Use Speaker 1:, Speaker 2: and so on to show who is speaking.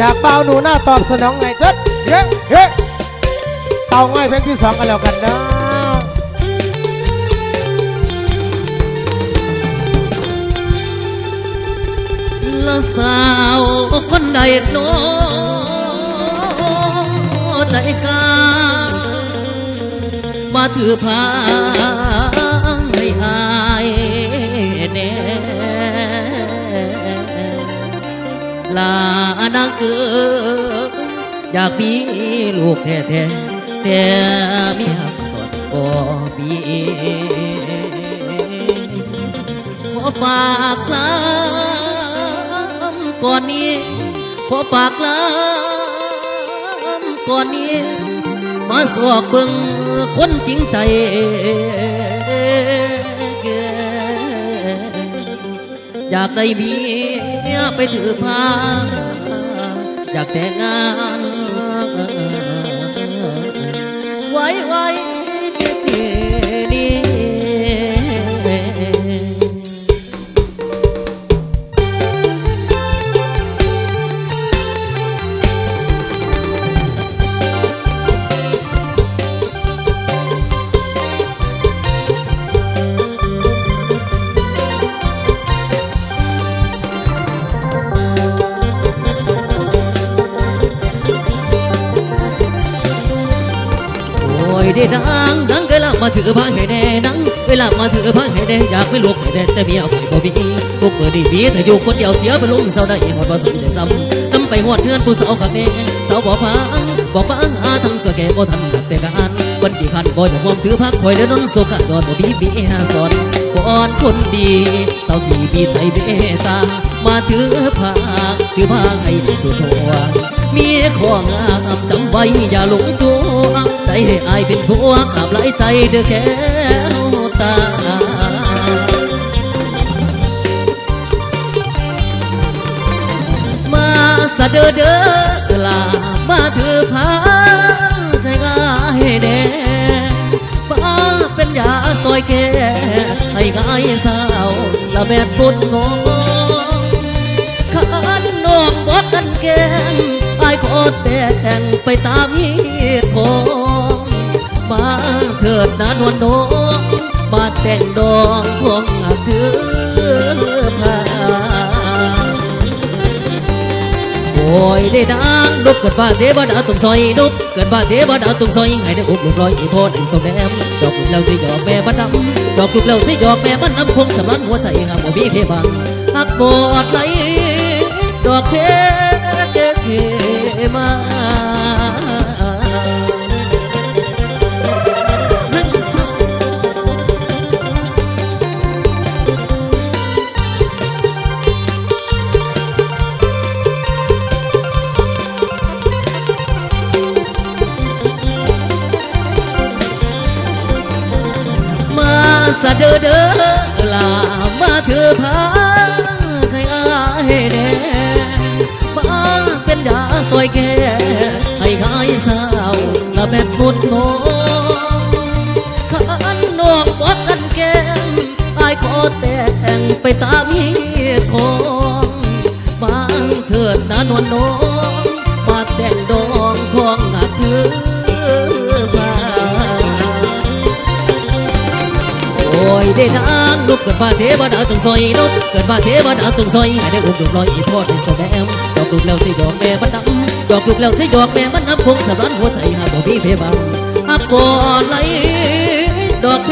Speaker 1: จากเปล่าหนูหน้าตอบสนองไงเกิดเฮ้เฮ้เตาง่อยเพลงที่สองกันแล้วกันนะ
Speaker 2: ละสาวคนใดโน้ใจกล้ามาถือพา ลานางเกิดอยากมีลูกแท้ๆแต่มีหักสดบ่มีขอฝากลำก่อนนี้ขอฝากลำก่อนนี้ มาสวกเบิ่งคนจริงใจอยากได้เอย่าไปถือผ้าอยากแต่งงาน ไว้ไว้ โอ้ได้ดังดังเวลามาถือผ้าให้แน่ดังเวลามาถือผ้าให้แน่อยากไปลูกให้แน่แต่เมียไปบ่มีพวกเมื่อดีมีแต่อยู่คนเดียวเสียไปลุงเศร้าได้หอดบ่สนใจซ้ำนำไปหอดเพื่อนผู้สาวข้างแน่สาวบ่ฟังบอกฟังหาทั้งสวแก่บ่ทันแต่การวันกี่คันบ่อยากมองถือพักคอยเดินนนสุขดอนบ่มีเบียสอนก่อนคนดีสาวที่มีใจเมตตามาถือผ้าถือผ้าให้ดูทั่ว มีของงามจำไว้อย่าหลงตัวใจให้อายเป็นผัวขับไหลใจเด้อแก้วตามาสะเดอเด้อลามาถือพาให้ง่ายแน่ฟ้าเป็นยาซอยแก่ให้ง่ายสาวละแม่ปุดงงขันนอกบอกกันแกงายขอแต่งไปตามเหตุผลมาเถิดนานวนน้องมาแต่งดองพวงคือผาโอ้ยได้ดังนกเกิดบ้านเทวดาตุ่มซอยนกเกิดบ้านเทวดาตุ่มซอยให้ได้อุกลุกลอยอีโพดอีสมแนมดอกลุกแล้วสิหยอกแม่มันดำดอกลุกแล้วสิหยอกแม่มันดำคงสำรันหัวใจหากบ่มีเพบังหักบอดไหลดอกเพเทมานั่ มาสะเดอเด้อลามาเถือพา ซอยแก่ให้หายเศร้าละแม่ปุดงงขันนอกวัดกันแก้มอายขอแต่งไปตามเหตุผลบางเถิดนานวนน้องมาแต่งดองของหนักคือ ได้นางลุกเกิดมาเทวดาต้องซอยนกเกิดมาเทวดาต้องซอยให้ได้อุ้มดุลอยอีพอดให้แสดงดอกลุกแล้วสิดอกแม่มันดำดอกลุกแล้วสิดอกแม่มันดำคงสะรันหัวใจหากบ่มีเพบังหักก่อนไหลดอกเพ